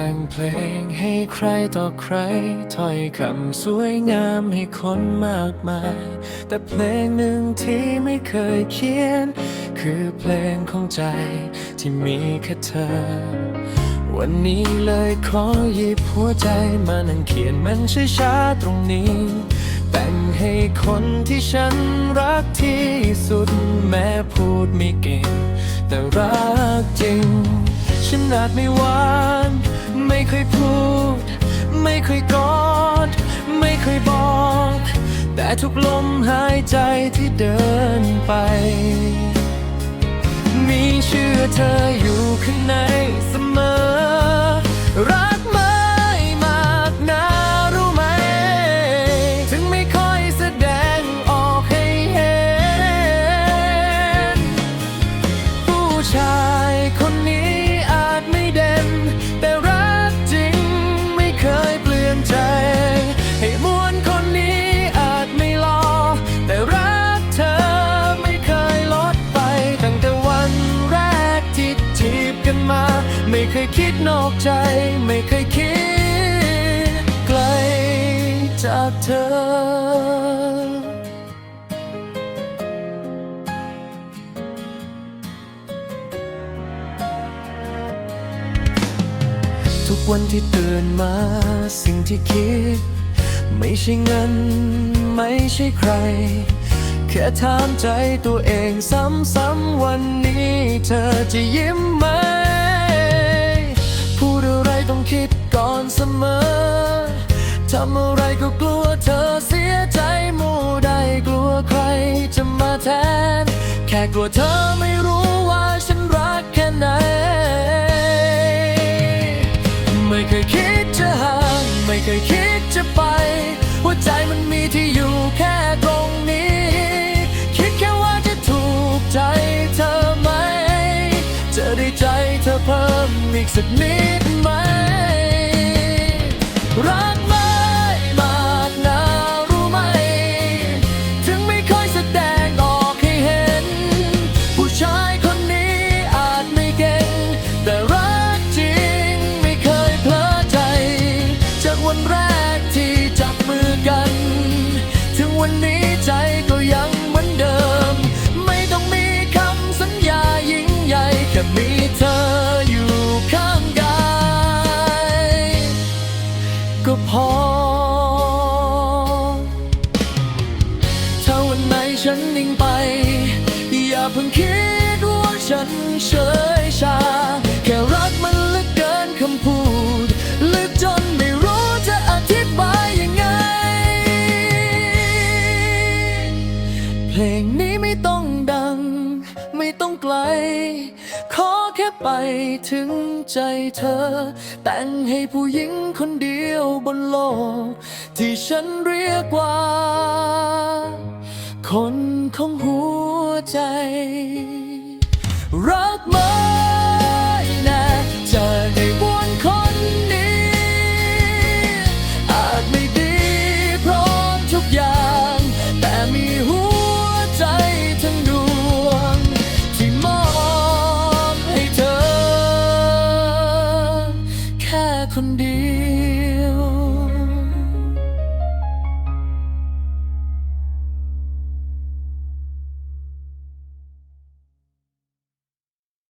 แต่งเพลงให้ใครต่อใครถ้อยคำสวยงามให้คนมากมาย แต่เพลงหนึ่งที่ไม่เคยเขียน คือเพลงของใจที่มีแค่เธอ วันนี้เลยขอหยิบหัวใจมานั่งเขียนมันช้าๆตรงนี้ แต่งให้คนที่ฉันรักที่สุดแม้พูดไม่เก่ง แต่รักจริงฉันอาจไม่หวาน เคยพูด ไม่เคยกอด ไม่เคยบอก แต่ทุกลมหายใจที่เดินไป มีชื่อเธออยู่ข้างในเสมอ รักไม่มากนะรู้ไหม ถึงไม่ค่อยแสดงออกให้เห็น ผู้ชาย ไม่เคยคิดนอกใจ ไม่เคยคิดไกลจากเธอทุกวันที่ตื่นมาสิ่งที่คิด ไม่ใช่เงิน ไม่ใช่ใคร แค่ถามใจตัวเองซ้ำๆวันนี้เธอจะยิ้มไหมำอะไรก็กลัวเธอเสียใจมูได้กลัวใครจะมาแทน แค่กลัวเธอไม่รู้ว่าฉันรักแค่ไหน ไม่เคยคิดจะห่างไม่เคยคิดจะไป หัวใจมันมีที่อยู่แค่ตรงนี้ คิดแค่ว่าจะถูกใจเธอไหม จะได้ใจเธอเพิ่มอีกสักนิด วันนี้ใจ ไกล ขอแค่ไปถึงใจเธอ แต่งให้ผู้หญิงคนเดียวบนโลก ที่ฉันเรียกว่า คนของหัวใจ